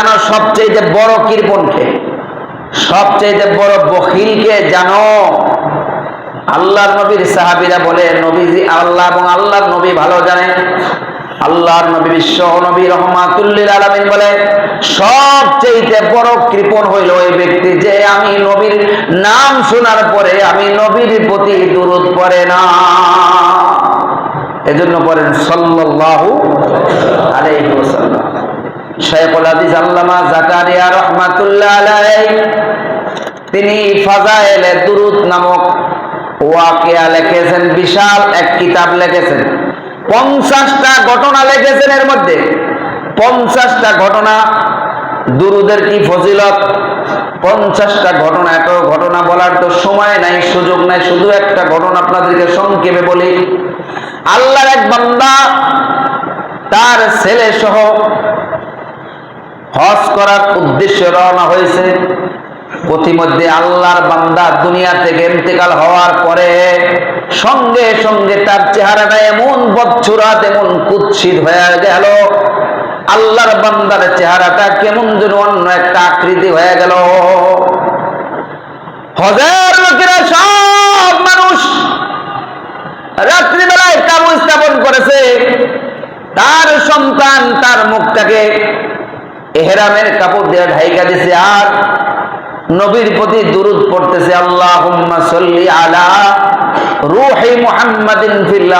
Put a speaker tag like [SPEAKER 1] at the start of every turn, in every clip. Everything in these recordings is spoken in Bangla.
[SPEAKER 1] জানো সবচেয়ে বড় কৃপণকে? সবচেয়ে বড় বখিলকে জানো? আল্লাহর নবীর সাহাবীরা বলে, নবীজি আল্লাহ এবং আল্লাহর নবী ভালো জানেন আল্লাহর নবী বিশ্ব নবী রহমাতুল্লিল আলামিন বলে, সবচেয়ে বড় কৃপণ হইল ওই ব্যক্তি যে আমি নবীর নাম শোনার পরে আমি নবীর প্রতি দুরুদ পড়ে না। এজন্য পড়েন সাল্লাল্লাহু আলাইহি ওয়াসাল্লাম। শেখুল হাদিস আল্লামা জাকারিয়া রহমাতুল্লাহ আলাইহি। তিনি ফাজাইলে দুরুদ নামক ওয়াকিয়া লিখেছেন, বিশাল এক কিতাব লিখেছেন। পঞ্চাশটা ঘটনা লিখেছেন এর মধ্যে। পঞ্চাশটা ঘটনা, দুরুদের কি ফজিলত? পঞ্চাশটা ঘটনা, এত ঘটনা বলার তো সময় নাই, সুযোগ নাই। শুধু একটা ঘটনা আপনাদেরকে সংক্ষেপে বলি। আল্লাহর এক বান্দা, তার ছেলে সহ হজ করার উদ্দেশ্যে রওনা হয়েছে। প্রতিমধ্যে আল্লাহর বান্দা দুনিয়া থেকে ইন্তেকাল হওয়ার পরে সঙ্গে সঙ্গে তার চেহারাটা এমন বচ্ছুরাত এমন কুৎসিত হয়ে গেল। আল্লাহর বান্দার চেহারাটা কেমন যেন অন্য একটা আকৃতি হয়ে গেল। হজার লোকেরা সব মানুষ রাত্রিবেলায় কাবু স্থাপন করেছে। তার সন্তান তার মুখটাকে এহেরামের কাপড় দিয়ে ঢাইকা দিছে আর নবীর প্রতি দুরুদ পড়তেছে সাল্লি আলা রূহি মুহাম্মাদিন ফিল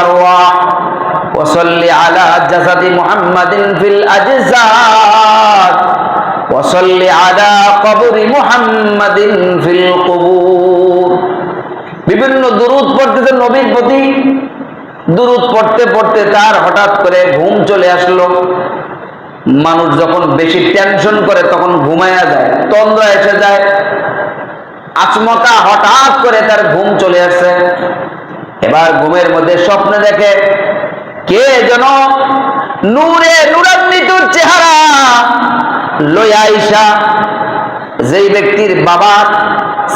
[SPEAKER 1] ফিল বিভিন্ন দুরুদ পড়তেছে নবীর প্রতি। দুরুদ পড়তে পড়তে তার হঠাৎ করে ঘুম চলে আসলো। মানুষ যখন বেশি টেনশন করে, তখন ঘুমায়া যায়, তন্দ্রা এসে যায়। আচমকা হঠাৎ করে তার ঘুম চলে আসছে এবার ঘুমের মধ্যে স্বপ্নে দেখে, কে যেন নূরে নুরান্বিতুর চেহারা লইয়া আইসা, যেই ব্যক্তির বাবার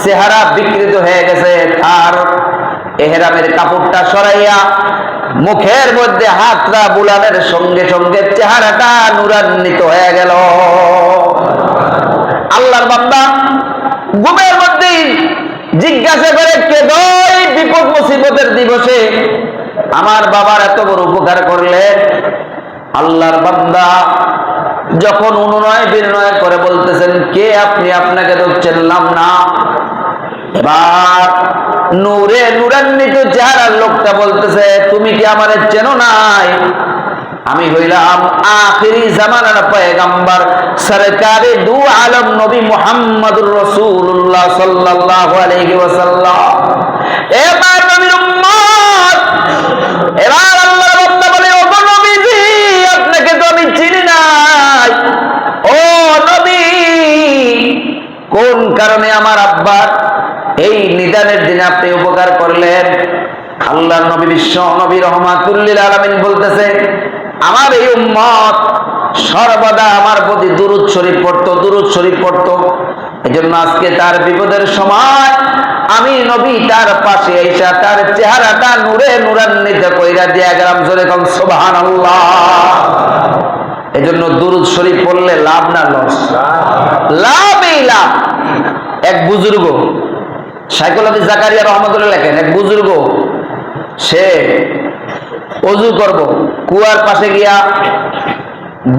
[SPEAKER 1] চেহারা বিকৃত হয়ে গেছে, তার এহেরামের কাপড়টা সরাইয়া মুখের মধ্যে হাতটা বুলানের সঙ্গে সঙ্গে চেহারাটা নুরান্বিত হয়ে গেল। আল্লাহর বান্দা ঘুমের মধ্যেই জিজ্ঞাসা করে, কে দই বিপদ মুসিবতের দিবসে আমার বাবার এত বড় উপকার করলেন আল্লাহর বান্দা যখন অনুনয় বিনয় করে বলতেছেন, কে আপনি? আপনাকে তো চিনলাম না। এবার নূরে নুরান্বিত চেহারার লোকটা বলতেছে, তুমি কি আমার চেনো নাই? আমি হইলাম আখিরি জামানার পয়গাম্বার, সরকারে দু আলম নবী মুহাম্মদুর রাসূলুল্লাহ সাল্লাল্লাহু আলাইহি ওয়াসাল্লাম। এবার নবীর উম্মত, এবার আল্লাহর বান্দা বলে ও নবীজি, আপনাকে তো আমি চিনি নাই। ও নবী, কোন কারণে আমার এই নিদানের দিনে আপনি উপকার করলেন। আল্লাহ নবী বিশ্ব নবী রহমাতুল্লিল আলমিন বলতেছে, আমার এই উম্মত সর্বদা আমার প্রতি দুরুদ শরীফ পড়তো, দুরুদ শরীফ পড়তো। এই জন্য আজকে তার বিপদের সময় আমি নবী তার পাশে এসা তার চেহারাটা নূরে নুরান্বিত কইরা দিয়া গেলাম জোরে কম এই জন্য দুরুদ শরীফ পড়লে লাভ না লস? লাভই লাভ। এক বুজুর্গ সাইকোলজি জাকারিয়া রহমতুল্লাহ লেখেন, এক বুজুর্গ, সে অজু করব, কুয়ার পাশে গিয়া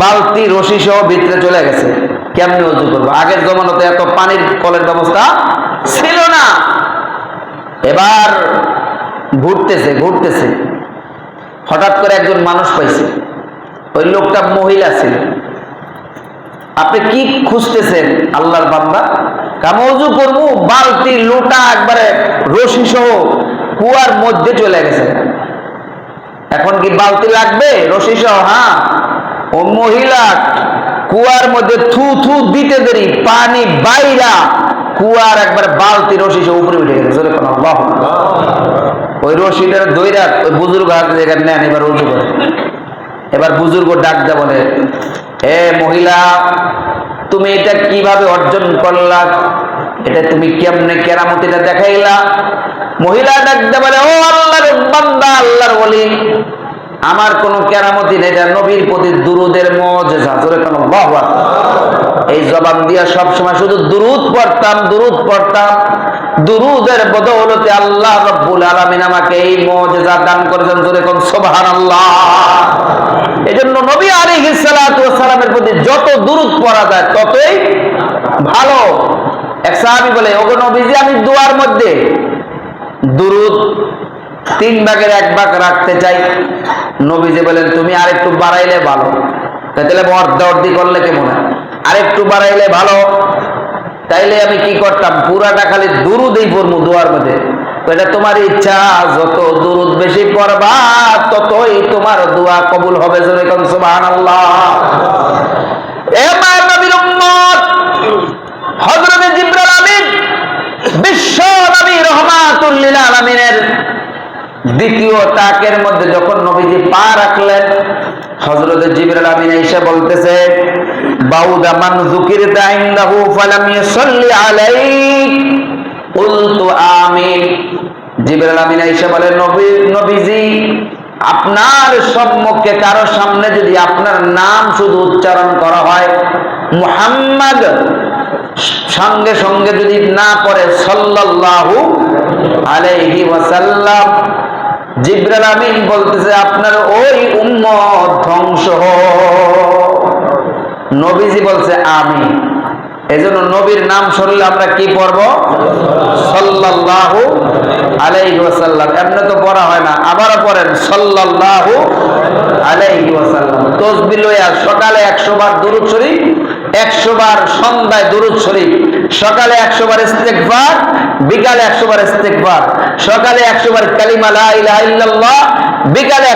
[SPEAKER 1] বালতি, রশি সহ ভিতরে চলে গেছে। কেমনি অজু করব? আগের জমানোতে এত পানির কলের ব্যবস্থা ছিল না। এবার ঘুরতেছে ঘুরতেছে। হঠাৎ করে একজন মানুষ পাইছে। ওই লোকটা মহিলা ছিল। আপনি কি খুঁজতেছেন আল্লাহর বান্দা? কামজু করব, বালতি, লোটা, একবারে রশি সহ কুয়ার মধ্যে চলে গেছে। এখন কি বালতি লাগবে? রশি সহ হ্যাঁ। ও মহিলা, কুয়ার মধ্যে থু থু দিতে দেরি, পানি বাইরা, কুয়ার একবার বালতি, রশি সহ উপরে উঠে গেছে। ওই রশিটার দইরা ওই বুজুর্গ হাতে নেন, এবার করে। এবার বুজুর্গ ডাক দে বলে হে মহিলা, তুমি এটা কীভাবে অর্জন করলা? এটা তুমি কেমনে কেরামতিটা দেখাইলা? মহিলা ডাক দে বলে, ও আল্লাহর বান্দা, আল্লাহর বলি আমার কোনো কেরামতি নেই, এটা নবীর প্রতি দুরুদের মজেজা জোরে কেন বাবা এই জবান দিয়া সবসময় শুধু দুরুদ পড়তাম দুরুদ পড়তাম। দুরুদের বদৌলতে আল্লাহ রব্বুল আলামিন আমাকে এই মজেজা দান করেছেন, জোরে কোন, সুবহানাল্লাহ। এজন্য নবী ওয়াস সালামের প্রতি যত দুরুদ পড়া যায়, ততই ভালো। এক সাহাবী বলে, ওগো নবীজি, আমি দুয়ার মধ্যে দুরুদ তিন ভাগের এক ভাগ রাখতে চাই। নবীজি বলেন, তুমি আরেকটু বাড়াইলে ভালো। তাহলে অর্ধ অর্ধি করলে কেমন হয়? আরেকটু বাড়াইলে ভালো। তাইলে আমি কি করতাম? পুরাটা খালি দুরুদেই পড়ব দুয়ার মধ্যে। এটা তোমার ইচ্ছা যত দুরুদ বেশি পড়বা, ততই তোমার দোয়া কবুল হবে দ্বিতীয় তাকের মধ্যে যখন নবীজি পা রাখলেন, হযরতে জিবরাইল আমিন এসে বলতেছে, বাউদা মান যুকিরতা ইনদাহু ফালাম ইউসাল্লি আলাইক, কুলতু আমিন। জিবরাইল আমিন বলে, নবী, নবীজি, আপনার সম্মুখে কারও সামনে যদি আপনার নাম শুধু উচ্চারণ করা হয়, মুহাম্মদ সঙ্গে সঙ্গে যদি না পড়ে, সাল্লাল্লাহু আলাইহি ওয়াসাল্লাম, জিব্রাইল আমিন বলতেছে, আপনার ওই উম্মত ধ্বংস নবীজি বলছে আমি এজন্য নবীর নাম শুনলে আমরা কি পড়ব? সাল্লাল্লাহু আলাইহি ওয়াসাল্লাম। এমনি তো পড়া হয় না, আবারও পড়েন, সাল্লাল্লাহু আলাইহি ওয়াসাল্লাম। সকালে 100 বার দরুদ শরীফ 100 বার সন্ধ্যায় দরুদ শরীফ, সকালে 100 বার ইস্তেগফার, বিকালে 100 বার ইস্তেগফার, সকালে 100 বার কালিমা লা ইলাহা ইল্লাল্লাহ, বিকালে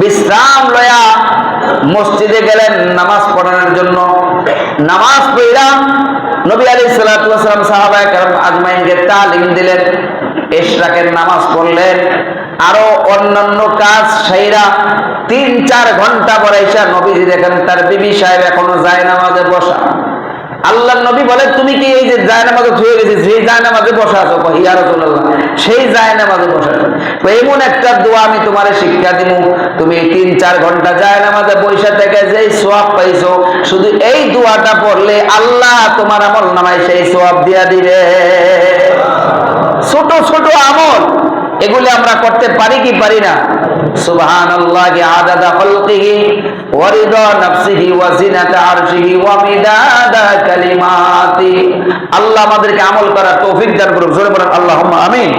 [SPEAKER 1] বিশ্রাম লয়া মসজিদে গেলেন নামাজ পড়ানোর জন্য। নামাজ পড়া নবী আলাইহিস সালাতু ওয়াস সালাম সাহাবায়ে কেরাম আজমাইনকে তালিম দিলেন ইশরাকের নামাজ পড়লেন, আরও অন্যান্য কাজ সাইরা তিন চার ঘণ্টা পরে এসে নবীজি দেখেন তার বিবি সাহেব এখনও যায় নামাজে বসা। আল্লাহ নবী বলে, তুমি কি এই যে জায় নামাজে ধুয়ে গেছিস? সেই জায় নামাজে বসা আছো? ইয়া রাসূলুল্লাহ, সেই জায় নামাজে বসা আছো। তো এমন একটা দোয়া আমি তোমারে শিক্ষা দিব তুমি তিন চার ঘণ্টা জায় নামাজে বৈশা থেকে যেই সোয়াব পাইছো, শুধু এই দোয়াটা পড়লে আল্লাহ তোমার আমল নামায় সেই সোয়াব দিয়া দিবে। ছোট ছোট আমল। এগুলি আমরা করতে পারি কি পারি না? আল্লাহ আমাদেরকে আমল করার তৌফিক দান করুন আল্লাহুম্মা আমিন।